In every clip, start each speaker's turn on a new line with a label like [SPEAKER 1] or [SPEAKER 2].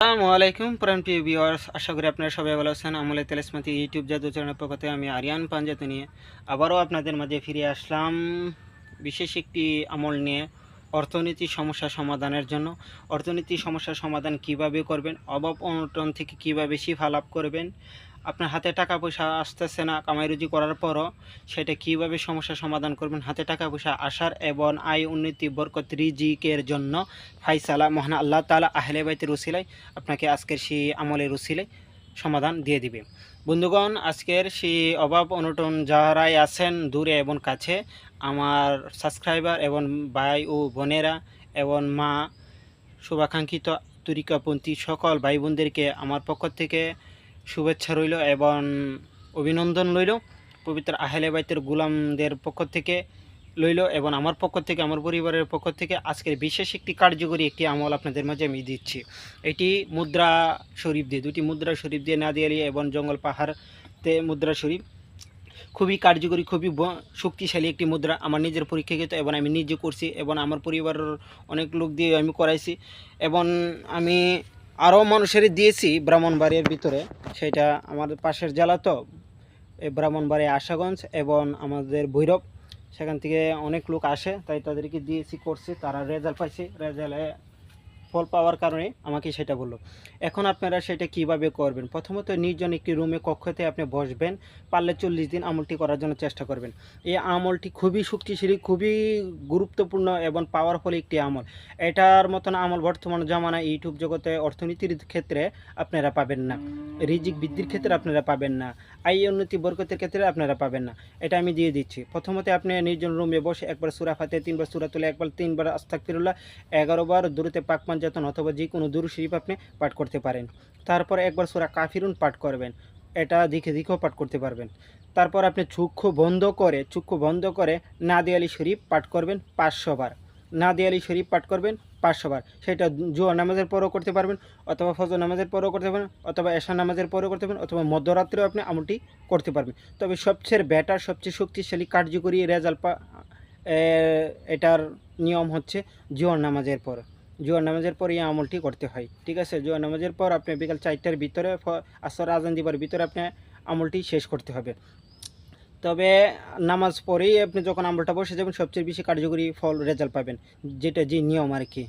[SPEAKER 1] আসসালামু আলাইকুম, প্রাণ প্রিয় ভিউয়ার্স আশা করি আপনারা সবাই ভালো আছেন। আমলে তেলেসমাতি, ইউটিউব জাদু চ্যানেলের পক্ষ থেকে আমি আরিয়ান পাঞ্জাতে নিয়ে আবারও আপনাদের মাঝে ফিরে আসলাম বিশেষ একটি আমল নিয়ে অর্থনীতি সমস্যা সমাধানের জন্য। অর্থনীতি সমস্যা সমাধান কীভাবে করবেন, অভাব অনটন থেকে কীভাবে শিফা লাভ করবেন আপনার হাতে টাকা পয়সা আসতেছে না কামাই রুজি করার পরও সেটা কীভাবে সমস্যার সমাধান করবেন? হাতে টাকা পয়সা আসার এবং আয় উন্নতি বরকত রিজিকের জন্য ফাইসালা মহান আল্লাহ তালা আহলে বাইতে রসিলাই আপনাকে আজকের সেই আমলে রসিলাই সমাধান দিয়ে দিবে। বন্ধুগণ, আজকের সেই অভাব অনটন যারাই আছেন দূরে এবং কাছে, আমার সাবস্ক্রাইবার এবং ভাই ও বোনেরা এবং মা, শুভাকাঙ্ক্ষিত তরিকাপন্থী সকল ভাই বোনদেরকে আমার পক্ষ থেকে শুভেচ্ছা রইল এবং অভিনন্দন রইল। পবিত্র আহলে বাইতের গুলামদের পক্ষ থেকে লইল এবং আমার পক্ষ থেকে, আমার পরিবারের পক্ষ থেকে আজকের বিশেষ একটি কার্যকরী একটি আমল আপনাদের মাঝে আমি দিচ্ছি। এটি মুদ্রা শরীফ দিয়ে, দুটি মুদ্রা শরীফ দিয়ে নাদিয়ালি এবং জঙ্গল পাহাড়তে মুদ্রা শরীফ। খুবই কার্যকরী, খুবই শক্তিশালী একটি মুদ্রা আমার নিজের পরীক্ষাকৃত এবং আমি নিজে করছি এবং আমার পরিবারের অনেক লোক দিয়ে আমি করাইছি এবং আমি আরও মানুষের দিয়েছি ব্রাহ্মণবাড়ির ভিতরে। সেটা আমাদের পাশের জেলা তো, এই ব্রাহ্মণবাড়ি আশাগঞ্জ এবং আমাদের ভৈরব। সেখান থেকে অনেক লোক আসে, তাই তাদেরকে দিয়েছি, করছি, তারা রেজাল্ট পাইছে। রেজাল্টে ফল পাওয়ার কারণে আমাকে সেটা বলল। এখন আপনারা সেটা কীভাবে করবেন? প্রথমত নির্জন একটি রুমে কক্ষতে আপনি বসবেন, পারলে চল্লিশ দিন আমলটি করার জন্য চেষ্টা করবেন। এই আমলটি খুবই শক্তিশালী, খুবই গুরুত্বপূর্ণ এবং পাওয়ারফুল একটি আমল। এটার মতন আমল বর্তমান জামানা ইউটিউব জগতে অর্থনীতির ক্ষেত্রে আপনারা পাবেন না। রিজিক বৃদ্ধির ক্ষেত্রে আপনারা পাবেন না। আই উন্নতি বরকতের ক্ষেত্রে আপনারা পাবেন না। এটা আমি দিয়ে দিচ্ছি। প্রথমত আপনি নির্জন রুমে বসে একবার সুরা ফাতে তিনবার সুরা তুলে, একবার তিনবার আস্তাক ফিরুল্লাহ এগারো বার দূরতে পাক পাঞ্জাতন অথবা যে কোনো দূর শরীফ আপনি পাঠ করতে পারেন। তারপর একবার সুরা কাফিরুন পাঠ করবেন। এটা দিকে দিকেও পাঠ করতে পারবেন। তারপর আপনি চক্ষু বন্ধ করে, চক্ষু বন্ধ করে নাদিয়ালি শরীফ পাঠ করবেন পাঁচশো বার। নাদিয়ালি শরীফ পাঠ করবেন পাঁচশো বার। সেটা জোয়ার নামাজের পরও করতে পারবেন, অথবা ফজর নামাজের পরও করতে পারবেন, অথবা এশা নামাজের পরও করতে পারবেন, অথবা মধ্যরাত্রেও আপনি আমলটি করতে পারবেন। তবে সবচেয়ে বেটার সবচেয়ে শক্তিশালী, কার্যকরী রেজাল্ট এটার নিয়ম হচ্ছে জোয়ার নামাজের পর। জোয়ার নামাজের পর এই আমলটি করতে হয়। ঠিক আছে? জোয়ার নামাজের পর আপনি বিকাল চারটার ভিতরে আসর, আজান দিবার ভিতরে আপনি আমলটি শেষ করতে হবে। তবে নামাজ পড়েই আপনি যখন আমলটা বসে যাবেন, সবচেয়ে বেশি কার্যকরী ফল রেজাল্ট পাবেন, যেটা যে নিয়ম আর কি।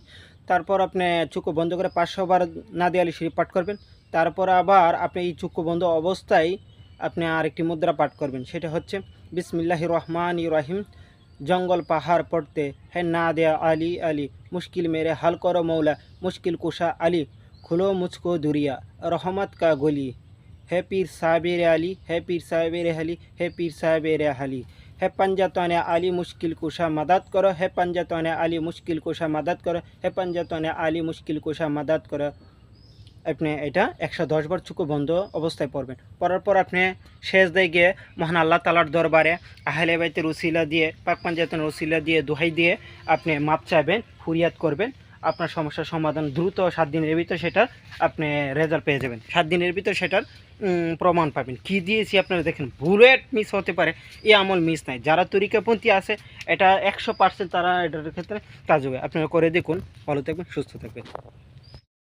[SPEAKER 1] তারপর আপনি চুকু বন্ধ করে পাঁচশো বার নাদি আলী শরীফ পাঠ করবেন। তারপর আবার আপনি এই চুকু বন্ধ অবস্থায় আপনি আরেকটি মুদ্রা পাঠ করবেন। সেটা হচ্ছে বিসমিল্লাহ রহমান রাহিম। जंगल पहाड़ पड़ते है। ना दे अली अली, मुश्किल मेरे हल करो मौला, मुश्किल कुशा अली, खुलो मुझको दुरिया, रहमत का गोली। है पीर साबिर अली है पीर साबिर अली है पीर साबिर अली है पंजतन अली, मुश्किल कुशा मदद करो। है पंजतन अली, मुश्किल कुशा मदद करो। है पंजतन अली, मुश्किल कुशा मदद करो। আপনি এটা একশো দশ বার চুকু বন্ধ অবস্থায় পড়বেন। পড়ার পর আপনি শেষ দিয়ে গিয়ে মহান আল্লাহ তালার দরবারে আহলে বাইতের উসিলা দিয়ে পাক পাঞ্জাতনের উসিলা দিয়ে, দোহাই দিয়ে আপনি মাপ চাইবেন, ফুরিয়াদ করবেন। আপনার সমস্যার সমাধান দ্রুত সাত দিনের ভিতর সেটার আপনি রেজাল্ট পেয়ে যাবেন। সাত দিনের ভিতর সেটার প্রমাণ পাবেন। কি দিয়েছি আপনারা দেখেন, বুলেট মিস হতে পারে এই আমল মিস নাই। যারা তরিকাপন্থী আছে, এটা একশো পার্সেন্ট তারা এটার ক্ষেত্রে কাজ হবে। আপনারা করে দেখুন, ভালো থাকবেন, সুস্থ থাকবেন।